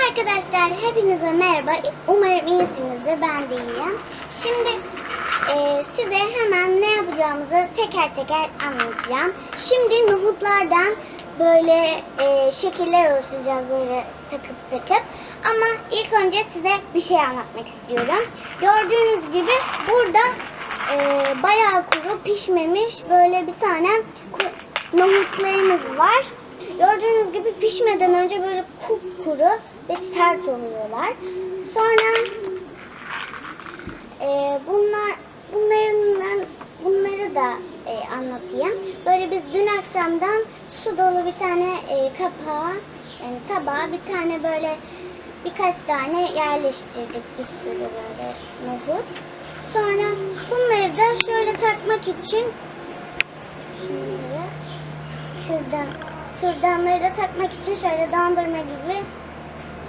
Arkadaşlar hepinize merhaba. Umarım iyisinizdir. Ben de iyiyim. Şimdi e, size hemen ne yapacağımızı teker teker anlatacağım. Şimdi nohutlardan böyle e, şekiller oluşturacağız böyle takıp takıp. Ama ilk önce size bir şey anlatmak istiyorum. Gördüğünüz gibi burada e, bayağı kuru pişmemiş böyle bir tane nohutlarımız var. Gördüğünüz gibi pişmeden önce böyle kupkuru ve sert oluyorlar. Sonra e, bunlar bunların bunları da e, anlatayım. Böyle biz dün akşamdan su dolu bir tane e, kapağa yani tabağa bir tane böyle birkaç tane yerleştirdik bir sürü böyle nohut. Sonra bunları da şöyle takmak için şunları şuradan kürdanları da takmak için şöyle dandırma gibi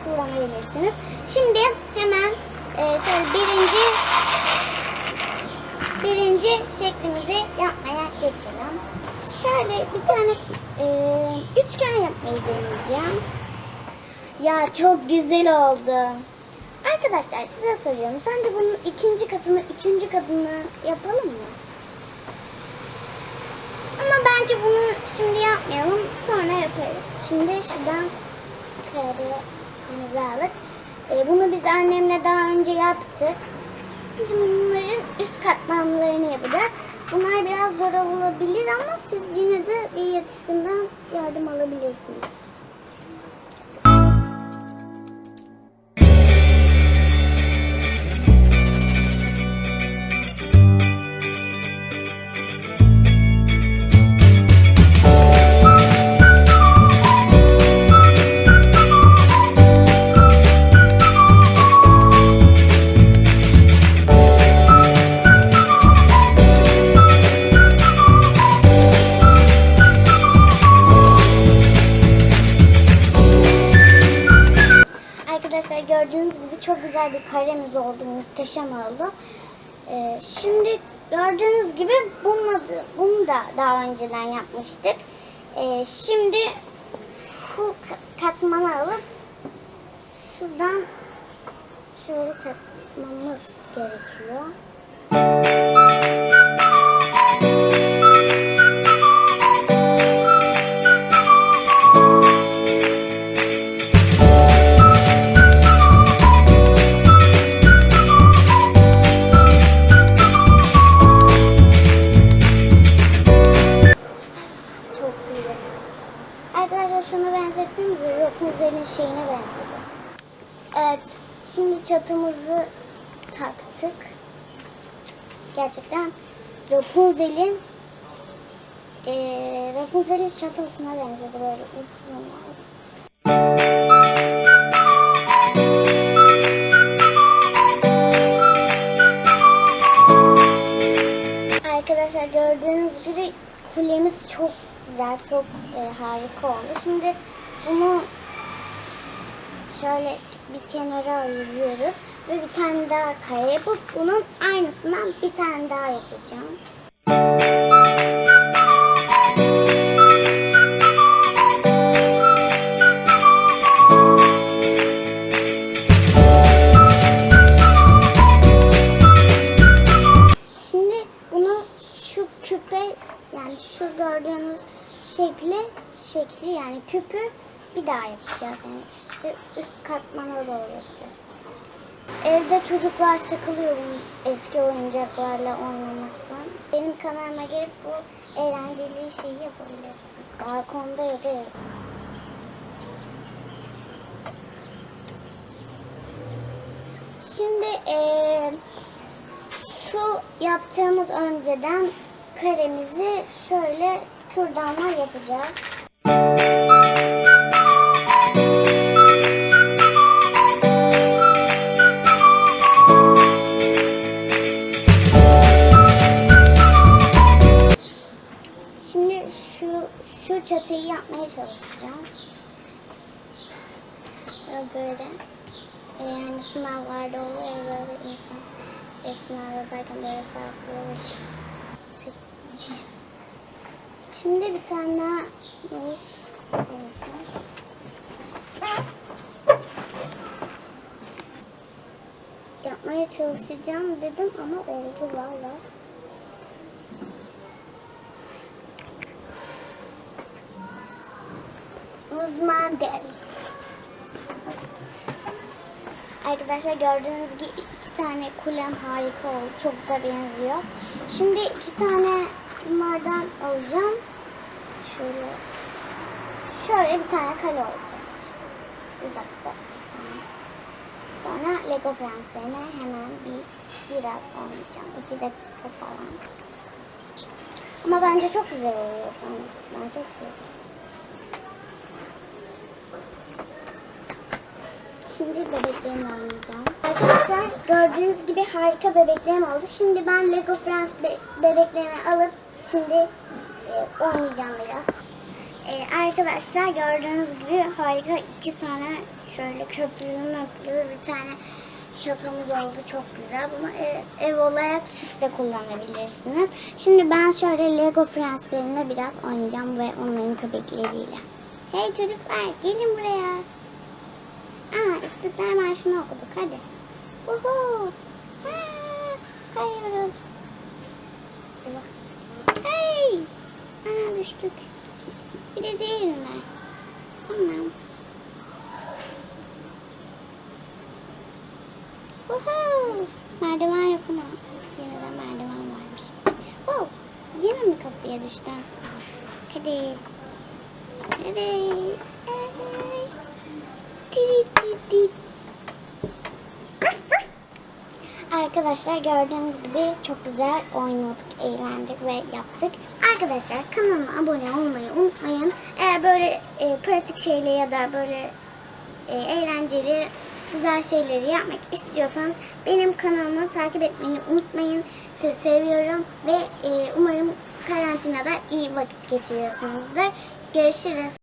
kullanabilirsiniz. Şimdi hemen e, şöyle birinci birinci şeklimizi yapmaya geçelim. Şöyle bir tane e, üçgen yapmayı deneyeceğim. Ya çok güzel oldu. Arkadaşlar size soruyorum. Sence bunun ikinci katını, üçüncü katını yapalım mı? Bence bunu şimdi yapmayalım. Sonra yaparız. Şimdi şuradan karemizi aldık. Ee, bunu biz annemle daha önce yaptık. Şimdi bunların üst katmanlarını yapacağız. Bunlar biraz zor olabilir ama siz yine de bir yetişkinden yardım alabilirsiniz. Arkadaşlar gördüğünüz gibi çok güzel bir karemiz oldu. Muhteşem oldu. Ee, şimdi gördüğünüz gibi bunu, bunu da daha önceden yapmıştık. Ee, şimdi şu ka- katmanı alıp şuradan şöyle takmamız gerekiyor. Çok güzel. Arkadaşlar şunu benzettiniz ya Rapunzel'in şeyine benzedi. Evet. Şimdi çatımızı taktık. Gerçekten Rapunzel'in eee Rapunzel'in şatosuna benzedi böyle uzun. Arkadaşlar gördüğünüz gibi kulemiz çok güzel, çok e, harika oldu. Şimdi bunu şöyle bir kenara ayırıyoruz ve bir tane daha kare yapıp bunun aynısından bir tane daha yapacağım. Şimdi bunu şu küpe yani şu gördüğünüz şekli şekli yani küpü bir daha yapacağız. Yani üstü, üst katmana doğru yapacağız. Evde çocuklar sıkılıyor bu eski oyuncaklarla oynamaktan. Benim kanalıma gelip bu eğlenceli şeyi yapabilirsiniz. Balkonda ya da. Şimdi eee şu yaptığımız önceden karemizi şöyle kürdanla yapacağız. Şimdi şu şu çatıyı yapmaya çalışacağım. Böyle Yani sınavlarda oluyor böyle insan sınav yaparken böyle sağa sola. Şimdi bir tane daha alacağım. yapmaya çalışacağım dedim ama oldu valla. Uzman değil. Arkadaşlar gördüğünüz gibi iki tane kulem harika oldu. Çok da benziyor. Şimdi iki tane bunlardan alacağım. Şöyle. Şöyle bir tane kale olacak. Uzakta iki tane. Sonra Lego Friends'lerine hemen bir biraz oynayacağım. İki dakika falan. Ama bence çok güzel oluyor. Ben, ben çok seviyorum. Şimdi bebeklerimle oynayacağım. Arkadaşlar gördüğünüz gibi harika bebeklerim oldu. Şimdi ben Lego Friends be- bebeklerimi alıp şimdi e, oynayacağım biraz. E, arkadaşlar gördüğünüz gibi harika iki tane şöyle köprülü möprülü bir tane şatomuz oldu. Çok güzel. Bunu e, ev olarak süste kullanabilirsiniz. Şimdi ben şöyle Lego Friends'lerimle biraz oynayacağım ve onların köpekleriyle. Hey çocuklar gelin buraya. Aa İstiklal Marşı'nı okuduk hadi. Uhu. Ha, kayıyoruz. Hey. Aa düştük. Bir de değil mi? Tamam. Uhu. Merdiven yok ama yine de merdiven varmış. Wow. Yine mi kapıya düştün? Hadi. Hadi. Tit. Arkadaşlar gördüğünüz gibi çok güzel oynadık, eğlendik ve yaptık. Arkadaşlar kanalıma abone olmayı unutmayın. Eğer böyle e, pratik şeyleri ya da böyle e, eğlenceli güzel şeyleri yapmak istiyorsanız benim kanalımı takip etmeyi unutmayın. Sizi seviyorum ve e, umarım karantinada iyi vakit geçiriyorsunuzdur. Görüşürüz.